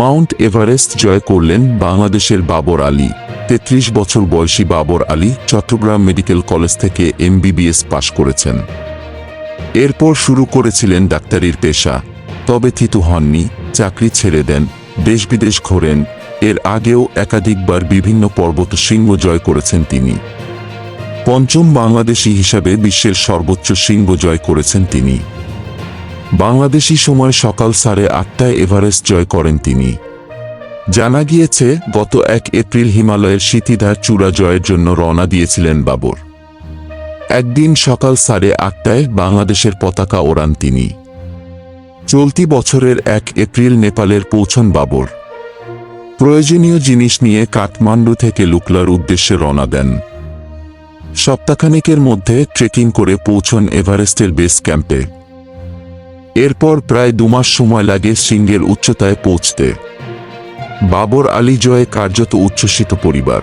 Mount Everest জয় করলেন বাংলাদেশের বাবর আলী। তেত্রিশ বছর বয়সী বাবর আলী চট্টগ্রাম মেডিকেল কলেজ থেকে এমবিবিএস পাশ করেছেন। এরপর শুরু করেছিলেন ডাক্তারির পেশা। তবে থিতু হননি, চাকরি ছেড়ে দেন দেশ বিদেশ ঘোরেন। এর আগেও একাধিকবার বিভিন্ন পর্বত শৃঙ্গ জয় করেছেন তিনি। পঞ্চম বাংলাদেশি হিসাবে বিশ্বের সর্বোচ্চ শৃঙ্গ জয় করেছেন তিনি। বাংলাদেশি সময় সকাল সাড়ে আটটায় এভারেস্ট জয় করেন তিনি। জানা গিয়েছে, গত এক এপ্রিল হিমালয়ের শীতিধার চূড়া জয়ের জন্য রওনা দিয়েছিলেন বাবর। একদিন সকাল সাড়ে আটটায় বাংলাদেশের পতাকা ওড়ান তিনি। চলতি বছরের এক এপ্রিল নেপালের পৌঁছন বাবর। প্রয়োজনীয় জিনিস নিয়ে কাঠমান্ডু থেকে লুকলার উদ্দেশ্যে রওনা দেন। সপ্তাহখানেকের মধ্যে ট্রেকিং করে পৌঁছন এভারেস্টের বেস ক্যাম্পে। এরপর প্রায় দুমাস সময় লাগে সিংহের উচ্চতায় পৌঁছতে। বাবর আলী জয়ে কার্যত উচ্ছ্বসিত পরিবার।